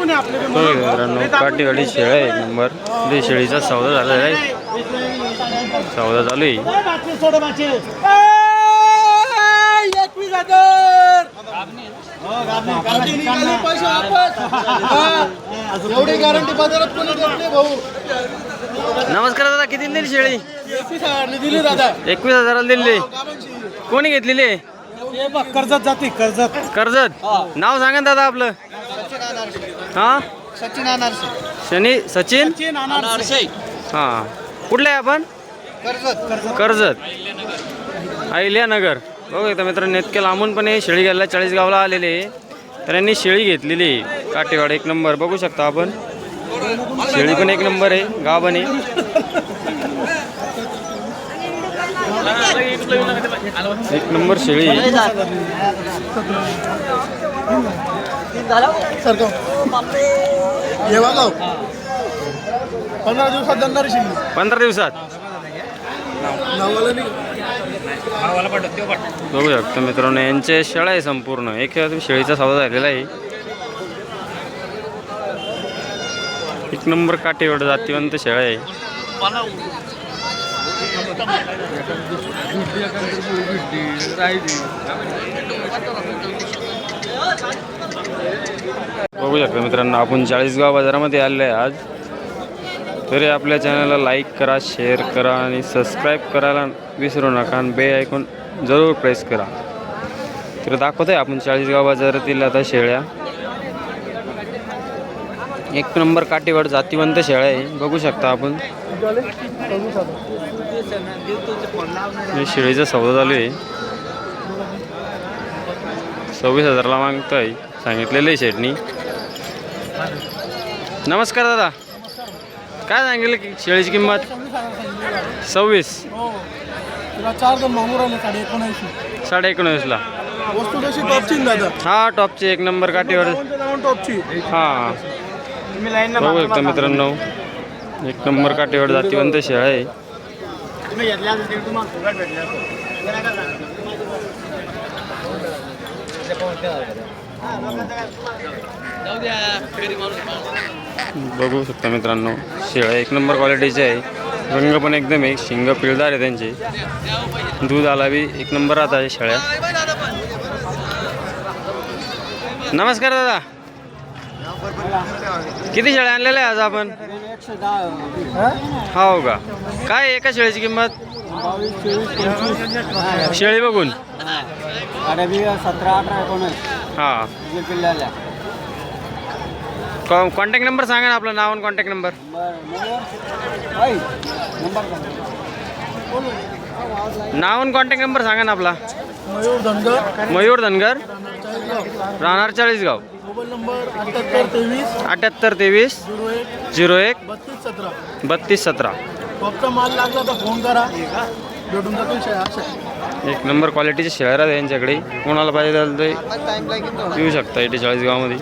तो. मित्रांनो काठीवाडी शेळ्या एक नंबर. ते शेळीचा सौदा झालेला आहे. सौदा चालू आहे. हो. एवढी गॅरंटी बाजारात कोणी देत नाही भाऊ. नमस्कार दादा किती दिली शेळी? एकवीस हजारने दिली दादा. एकवीस हजाराला दिली. कोणी घेतलेली आहे? हे कर्जत जाते कर्जत. कर्जत? नाव सांगा ना दादा आपलं. हा? सचिन अनारसे शनी सचिन? सचिन अनारसे. हा. कुठले आहे आपण? कर्जत. कर्जत. अहिल्यानगर. बघू एकदा मित्रांनो इतक्या लांबून पण हे शेळी घ्यायला चाळीस गावला आलेले. तर यांनी शेळी घेतलेली आहे. काटेवाड एक नंबर. बघू शकता आपण. शेळी पण एक नंबर आहे. गाव पण आहे. एक नंबर शेळी. पंधरा दिवसात. जाणार शेळी पंधरा दिवसात बघू शकतो मित्रांनो यांचे शेळा आहे संपूर्ण. एक शेळीचा सौदा झालेला आहे. एक नंबर काटेवाड जातीवंत शेळा आहे. बघू शकता मित्रांनो आपण चाळीसगाव बाजारामध्ये आले आहे आज. तरी आपल्या चॅनलला लाईक करा शेअर करा आणि सबस्क्राईब करायला विसरू नका आणि बे ऐकून जरूर प्रेस करा. तर दाखवतोय आपण चाळीसगाव बाजारातील आता शेळ्या. एक नंबर काठीवर जातीवंत शेळ्या आहे. बघू शकता आपण. शेळीचा सौदा चालू आहे. सव्वीस हजारला मागतोय. सांगितलेलं आहे शेटनी. नमस्कार दादा. काय सांगितलं की शेळीची किंमत? सव्वीस. साडे एकोणीसला एकोणवीसला. हा टॉपची एक नंबर काठीवर. हा. बघू मित्रांनो. एक नंबर काठीवर जातीवंत शेळ आहे. बघू शकता मित्रांनो शेळ्या एक नंबर क्वालिटीचे आहे. रंग पण एकदम एक शिंग पिळदार आहे त्यांचे. दूध आला बी एक नंबर राहत आहे शेळ्या. नमस्कार दादा. किती शेळ्या आणलेल्या आहे आज आपण? हो का? काय आहे एका शेळीची किंमत? शेळी बघून? गाड्या बी सतरा अठरा एकोणीस हां. पिल्ल्याल्या कॉन्टॅक्ट नंबर सांगा ना आपलं नाव आणि कॉन्टॅक्ट नंबर नाव आणि कॉन्टॅक्ट नंबर सांगा ना आपला. मयूर धनगर. मयूर धनगर. राहणार चाळीसगाव. मोबाईल नंबर अठ्याहत्तर तेवीस अठ्याहत्तर तेवीस झिरो एक झिरो एक बत्तीस सतरा. बत्तीस सतरा. माल लागला तर फोन करा. भेटून जातो एक नंबर क्वालिटीचे शेअर आहे यांच्याकडे. कोणाला पाहिजे झालं ते येऊ शकता एटी चाळीस गावामध्ये.